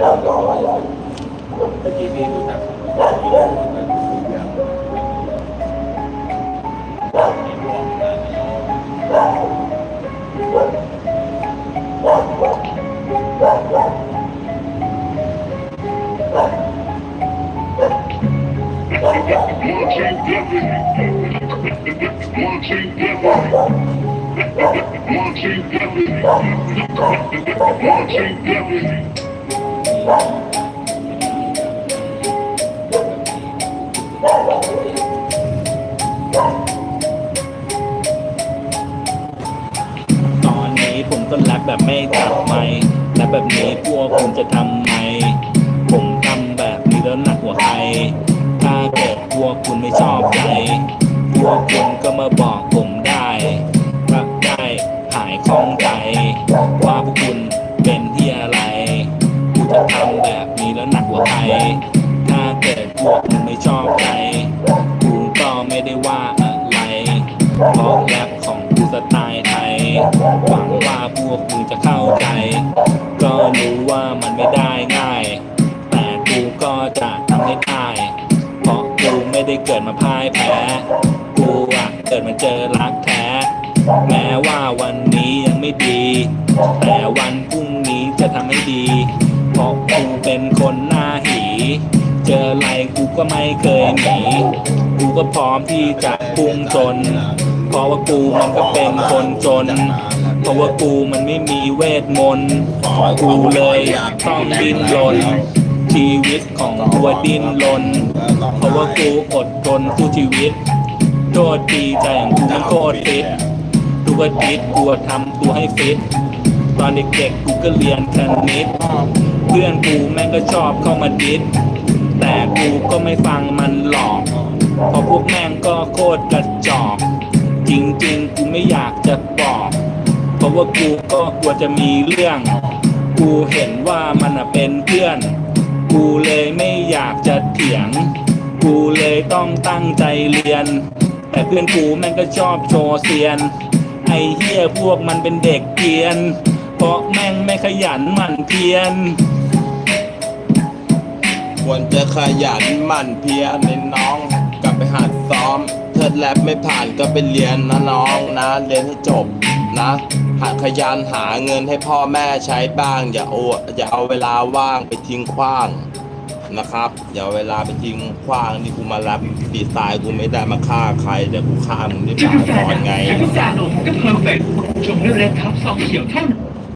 เมื่อกี้ ตอนนี้ผมก็รักแบบไม่ตัดไม่และแบบนี้พวกคุณจะทำไม ผมทำแบบนี้แล้วหนักกว่าใคร ถ้าเกิดพวกคุณไม่ชอบใจพวกคุณก็มาบอกผมได้ว่าได้หายคล่องใจว่าพวกคุณ ทำแบบนี้แล้วหนักกว่าใคร ถ้าเกิดพวกคุณไม่ชอบใจกูก็ไม่ได้ว่าอะไรเพราะแรปของกูสไตล์ไทย หวังว่าพวกมึงจะเข้าใจ ก็รู้ว่ามันไม่ได้ง่าย แต่กูก็จะทำให้ได้เพราะกูไม่ได้เกิดมาพ่ายแพ้ กูอะเกิดมาเจอรักแท้ แม้ว่าวันนี้ยังไม่ดี แต่วันพรุ่งนี้จะทำให้ดี ราะกูเป็นคนหน้าหี เจออะไรกูก็ไม่เคยหนีกูก็พร้อมที่จะพุ่งชนเพราะว่ากูมันก็เป็นคนจน เพราะว่ากูมันไม่มีเวทมนต์กูเลยต้องดิ้นรนชีวิตของตัวดิ้นรนเพราะว่ากูอดทนสู้ชีวิตโทษดีใจของกูมันโคตรฟิตทุกอาทิตย์กูทำตัวให้ฟิต ตอนเด็กๆกูก็เรียนคณิตเพื่อนกูแม่งก็ชอบเข้ามาดิสแต่กูก็ไม่ฟังมันหลอกเพราะพวกแม่งก็โคตรกระจอก จริงๆ กูไม่อยากจะบอก เพราะว่ากูก็กลัวจะมีเรื่อง กูเห็นว่ามันน่ะเป็นเพื่อน กูเลยไม่อยากจะเถียง กูเลยต้องตั้งใจเรียน แต่เพื่อนกูแม่งก็ชอบโชว์เซียน ไอ้เหี้ยพวกมันเป็นเด็กเกียน เพราะแม่งไม่ขยันหมั่นเพียร ควรจะขยันหมั่นเพียรในน้อง กลับไปหัดซ้อม เทิดแลบไม่ผ่านก็ไปเรียนนะน้องนะ เรียนให้จบนะหัดขยันหาเงินให้พ่อแม่ใช้บ้าง อย่าโออย่าเอาเวลาว่างไปทิ้งขว้างนะครับ อย่าเอาเวลาไปทิ้งขว้างนี่กูมารับดีไซน์กูไม่ได้มาฆ่าใครแต่กูฆ่ามึงด้วยปากก่อนไงแฟนจ่าหนุ่มก็เพอร์เฟกต์ชมด้วยเรดท็อปซองเขียวเท่านั้น